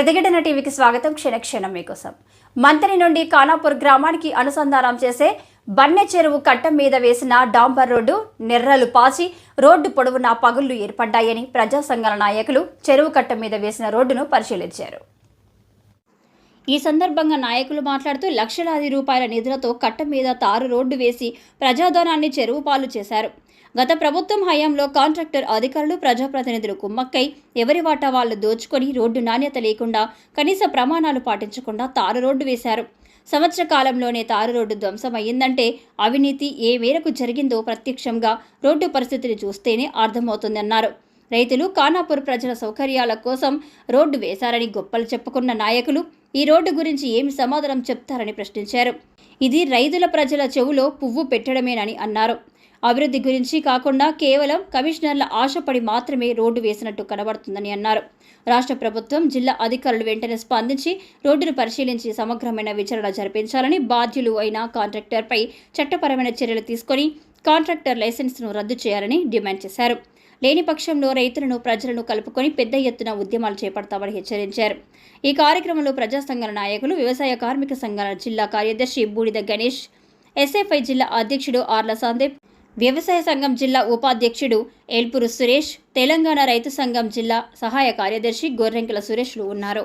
ప్రతిఘటన టీవీకి స్వాగతం. క్షణక్షణం మీకోసం. మంత్రి నుండి కానాపూర్ గ్రామానికి అనుసంధానం చేసే బన్నె చెరువు కట్టం మీద వేసిన డాంబర్ రోడ్డు నెర్రలు పాచి రోడ్డు పొడవునా పగుళ్ళు ఏర్పడ్డాయని ప్రజా సంఘాల నాయకులు చెరువు కట్టం మీద వేసిన రోడ్డును పరిశీలించారు. ఈ సందర్భంగా నాయకులు మాట్లాడుతూ లక్షలాది రూపాయల నిధులతో కట్ట మీద తారు రోడ్డు వేసి ప్రజాధనాన్ని చెరువు పాలు చేశారు. గత ప్రభుత్వం హయాంలో కాంట్రాక్టర్ అధికారులు ప్రజాప్రతినిధులు కుమ్మక్కై ఎవరి వాటా వాళ్ళు దోచుకొని రోడ్డు నాణ్యత లేకుండా కనీస ప్రమాణాలు పాటించకుండా తారు రోడ్డు వేశారు. సంవత్సర కాలంలోనే తారు రోడ్డు ధ్వంసమయ్యిందంటే అవినీతి ఏ మేరకు జరిగిందో ప్రత్యక్షంగా రోడ్డు పరిస్థితిని చూస్తేనే అర్థమవుతుందన్నారు. రైతులు ఖానాపూర్ ప్రజల సౌకర్యాల కోసం రోడ్డు వేశారని గొప్పలు చెప్పుకున్న నాయకులు ఈ రోడ్డు గురించి ఏమి సమాధానం చెప్తారని ప్రశ్నించారు. ఇది రైతుల ప్రజల చెవులో పువ్వు పెట్టడమేనని అన్నారు. అభివృద్ధి గురించి కాకుండా కేవలం కమిషనర్ల ఆశపడి మాత్రమే రోడ్డు వేసినట్టు కనబడుతుందని అన్నారు. రాష్ట్ర ప్రభుత్వం జిల్లా అధికారులు వెంటనే స్పందించి రోడ్డును పరిశీలించి సమగ్రమైన విచారణ జరిపించాలని బాధ్యులు అయిన కాంట్రాక్టర్పై చట్టపరమైన చర్యలు తీసుకొని కాంట్రాక్టర్ లైసెన్స్ను రద్దు చేయాలని డిమాండ్ చేశారు. లేని పక్షంలో రైతులను ప్రజలను కలుపుకొని పెద్ద ఎత్తున ఉద్యమాలు చేపడతామని హెచ్చరించారు. ఈ కార్యక్రమంలో ప్రజా సంఘాల నాయకులు వ్యవసాయ కార్మిక సంఘాల జిల్లా కార్యదర్శి బూడిద గణేష్ ఎస్ఎఫ్ఐ జిల్లా అధ్యక్షుడు ఆర్ల సందీప్ వ్యవసాయ సంఘం జిల్లా ఉపాధ్యక్షుడు ఏల్పురు సురేష్ తెలంగాణ రైతు సంఘం జిల్లా సహాయ కార్యదర్శి గొర్రెంకల సురేష్లు ఉన్నారు.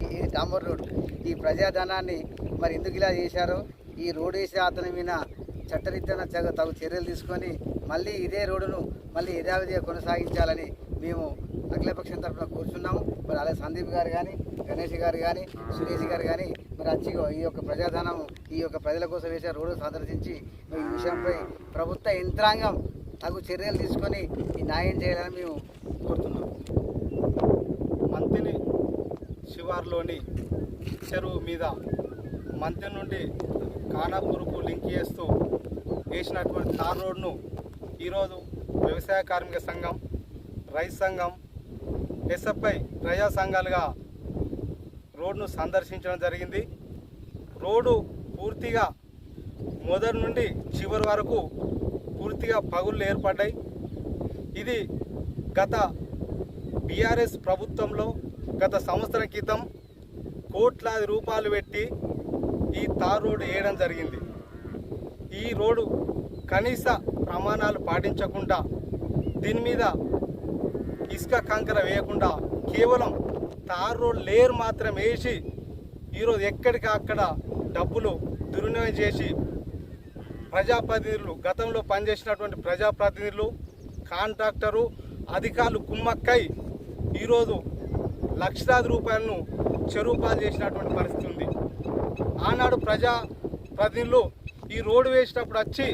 ఈ ఈ ప్రజాధనాన్ని మరి ఎందుకు ఇలా చేశారో? ఈ రోడ్ వేసే అతని మీద చట్టరీత్యా తగు చర్యలు తీసుకొని మళ్ళీ ఇదే రోడ్డును మళ్ళీ యథావిధిగా కొనసాగించాలని మేము అఖిలపక్షం తరఫున కూర్చున్నాము. మరి అలాగే సందీప్ గారు కానీ గణేష్ గారు కానీ సురేష్ గారు కానీ మరి అచ్చిగో ఈ యొక్క ప్రజాధనం ఈ యొక్క ప్రజల కోసం వేసే రోడ్డు సందర్శించి ఈ విషయంపై ప్రభుత్వ యంత్రాంగం తగు చర్యలు తీసుకొని ఈ న్యాయం చేయాలని మేము కోరుతున్నాం. మంతిని శివార్లోని చెరువు మీద మంతి నుండి కానాపూర్కు లింక్ చేస్తూ వేసినటువంటి తార్ రోడ్ను ఈరోజు వ్యవసాయ కార్మిక సంఘం రైతు సంఘం ఎస్ఎఫ్ఐ ప్రజా సంఘాలుగా రోడ్ను సందర్శించడం జరిగింది. రోడ్డు పూర్తిగా మొదటి నుండి చివరి వరకు పూర్తిగా పగుళ్ళు ఏర్పడ్డాయి. ఇది గత బీఆర్ఎస్ ప్రభుత్వంలో గత సంవత్సరం క్రితం కోట్లాది రూపాయలు పెట్టి ఈ తార్ రోడ్డు వేయడం జరిగింది. ఈ రోడ్డు కనీస ప్రమాణాలు పాటించకుండా దీని మీద ఇసుక కంకర వేయకుండా కేవలం తార్ రోడ్ లేయర్ మాత్రం వేసి ఈరోజు ఎక్కడికి అక్కడ డబ్బులు దుర్వినియోగం చేసి ప్రజాప్రతినిధులు గతంలో పనిచేసినటువంటి ప్రజాప్రతినిధులు కాంట్రాక్టరు అధికారులు కుమ్మక్కై ఈరోజు లక్షలాది రూపాయలను చెరువు పాలు చేసినటువంటి పరిస్థితి ఉంది. ఆనాడు ప్రజా ప్రతినిధులు ఈ రోడ్డు వేసినప్పుడు వచ్చి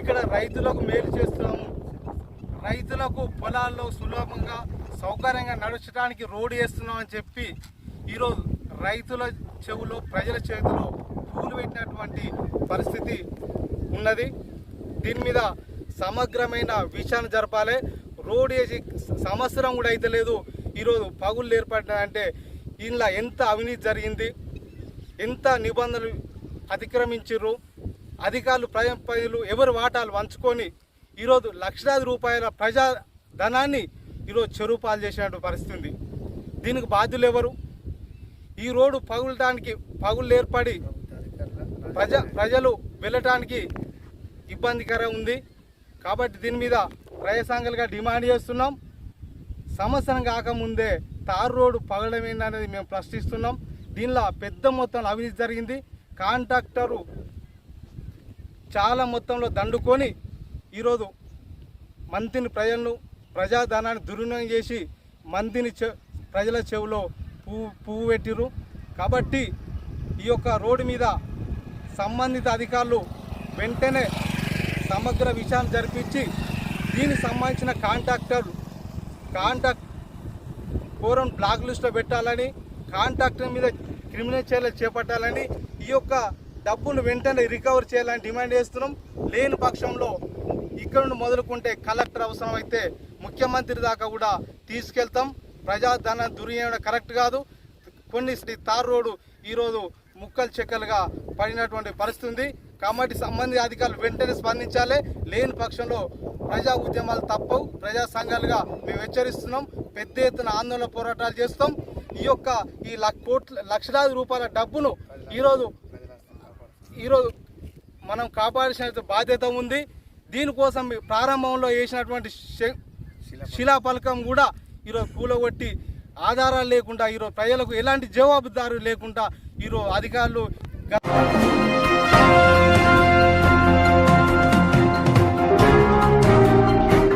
ఇక్కడ రైతులకు మేలు చేస్తున్నాము. రైతులకు పొలాల్లో సులభంగా సౌకర్యంగా నడచడానికి రోడ్డు వేస్తున్నాం అని చెప్పి ఈరోజు రైతుల చెవులో ప్రజల చేతిలో పూలు పెట్టినటువంటి పరిస్థితి ఉన్నది. దీని మీద సమగ్రమైన విచారణ జరపాలి. రోడ్ వేసి సంవత్సరం కూడా అయితే లేదు. ఈరోజు పగుళ్ళు ఏర్పడ్డాయంటే ఇందులో ఎంత అవినీతి జరిగింది? ఎంత నిబంధనలు అతిక్రమించారు అధికారులు ప్రజలు ఎవరు వాటాలు వంచుకొని ఈరోజు లక్షలాది రూపాయల ప్రజా ధనాన్ని ఈరోజు చెరువుపాలు చేసినటువంటి పరిస్థితి. ఉంది దీనికి బాధ్యులు ఎవరు? ఈ రోడ్డు పగులటానికి పగులు ఏర్పడి ప్రజ ప్రజలు వెళ్ళటానికి ఇబ్బందికరం ఉంది. కాబట్టి దీని మీద ప్రజాసంఘాలుగా డిమాండ్ చేస్తున్నాం. సంవత్సరం కాకముందే తారు రోడ్డు పగలడం ఏంటనేది మేము ప్రశ్నిస్తున్నాం. దీనిలో పెద్ద మొత్తంలో అవినీతి జరిగింది. కాంట్రాక్టరు చాలా మొత్తంలో దండుకొని ఈరోజు మంతిని ప్రజలను ప్రజాధనాన్ని దుర్వినియోగం చేసి మందిని చె ప్రజల చెవులో పువ్వు పువ్వు పెట్టిరు కాబట్టి ఈ యొక్క రోడ్డు మీద సంబంధిత అధికారులు వెంటనే సమగ్ర విషయాన్ని జరిపించి దీనికి సంబంధించిన కాంట్రాక్టర్ కాంట్రాక్ట్ పూర్వం బ్లాక్ లిస్ట్లో పెట్టాలని కాంట్రాక్టర్ మీద క్రిమినల్ చర్యలు చేపట్టాలని ఈ యొక్క డబ్బును వెంటనే రికవర్ చేయాలని డిమాండ్ చేస్తున్నాం. లేని పక్షంలో ఇక్కడ నుండి మొదలుకుంటే కలెక్టర్ అవసరం అయితే ముఖ్యమంత్రి దాకా కూడా తీసుకెళ్తాం. ప్రజాధన దుర్వినియోగం కరెక్ట్ కాదు. కొన్ని తార్ రోడ్డు ఈరోజు ముక్కలు చెక్కలుగా పడినటువంటి పరిస్థితి ఉంది. కాబట్టి సంబంధిత అధికారులు వెంటనే స్పందించాలి. లేని పక్షంలో ప్రజా ఉద్యమాలు తప్పవు. ప్రజా సంఘాలుగా మేము హెచ్చరిస్తున్నాం. పెద్ద ఎత్తున ఆందోళన పోరాటాలు చేస్తాం. ఈ యొక్క ఈ లక్ కోట్ల లక్షలాది రూపాయల డబ్బును ఈరోజు ఈరోజు మనం కాపాడాల్సిన బాధ్యత ఉంది. దీనికోసం ప్రారంభంలో వేసినటువంటి శిలాఫలకం కూడా ఈరోజు కూలగొట్టి ఆధారాలు లేకుండా ఈరోజు ప్రజలకు ఎలాంటి జవాబుదారు లేకుండా ఈరోజు అధికారులు గత